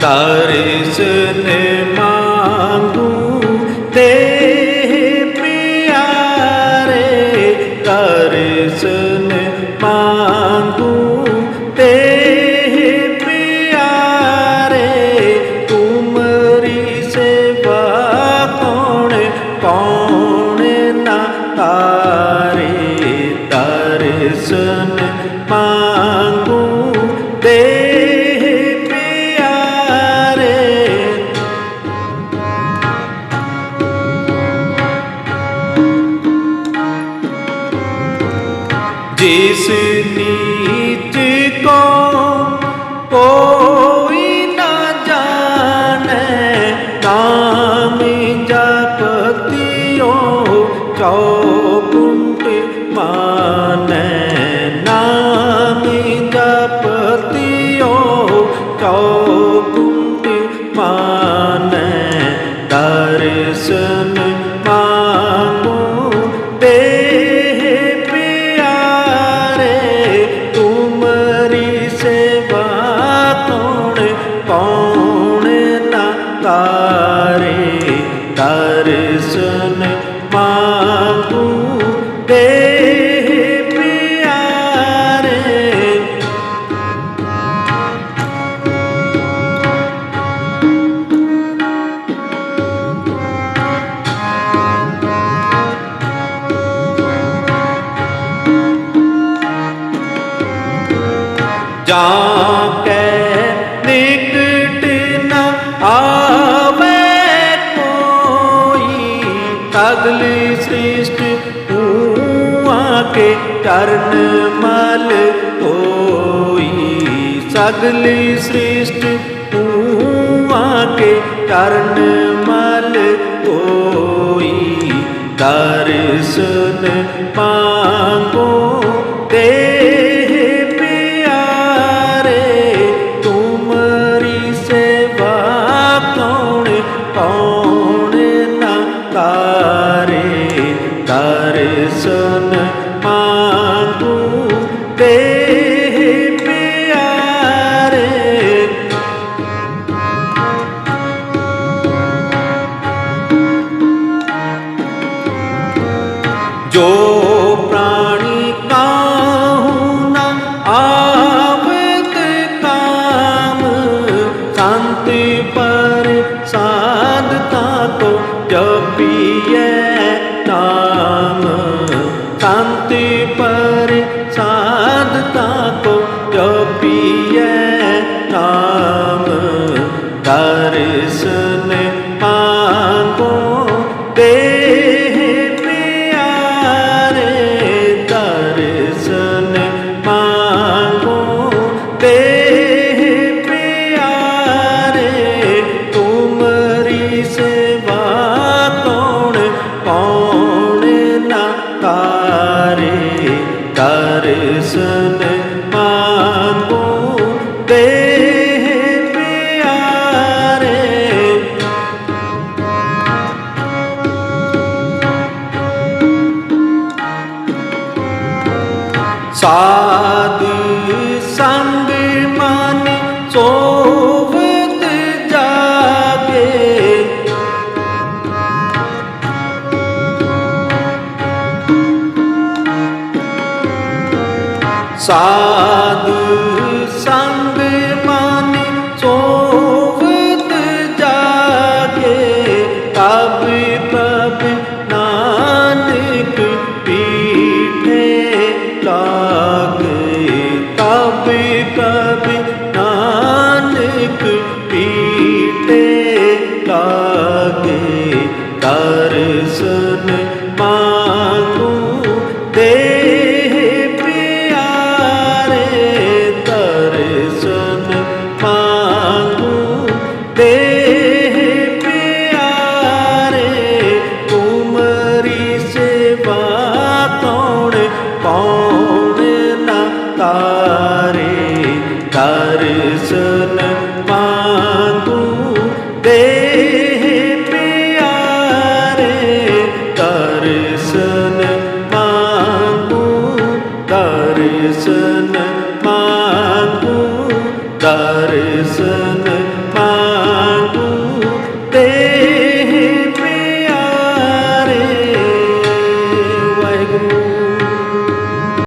ਦਰਸ਼ਨ ਮੰਗੂ ਤੇ ਪਿਆਰੇ ਦਰਸ਼ਨ ਮੰਗੂ ਜਿਸ ਨੀਚ ਕੋ ਕੋਈ ਨਾ ਜਾਣੈ ਨਾਮ ਜਪਤਿਓ ਚੌਕੁੰਟ ਮਾਨੈ। ਨਾਮ ਜਪਤਿਓ ਚੌਕੁੰਟ ਦਰਸ਼ਨ ਮਾਂਗੂ ਤੇ ਪਿਆਰੇ। ਜਾਂ ਕੋਈ ਤਗਲੀ ਸ੍ਰਿਸ਼ਟ ਹੂਆ ਕੇ ਚਰਨ ਮਲ ਹੋਈ। ਸਗਲੀ ਸ੍ਰਿਸ਼ਟ ਹੂਆ ਕੇ ਚਰਨ ਮਲ ਹੋਈ। ਦਰਸ਼ਨ ਪਾਂਗੋ ਜਪੀਐ ਨਾਮ ਸੰਤ ਪਰ ਸਾਧ ਸੰਗ ਮਨ ਸੋਵਤ ਸਾਧ ਸੰਗ ਮਨ ਸੋਵਤ ਜਾਗੇ, ਤਬ ਪਬ ਨਾਨਕ ਪੀਠੇ ਲਾਗੇ, ਤਬ ਪ੍ਰਭ ਨਾਨਕ ਪੀਠੇ ਲਾਗੇ, ਦਰਸ਼ਨ ਦੇ ਪਿਆਰੇ ਤੁਮਰੀ ਸੇਵਾ ਕੌਣ ਕੌਣ ਨਾ ਤਾਰੇ ਦਰਸ਼ਨ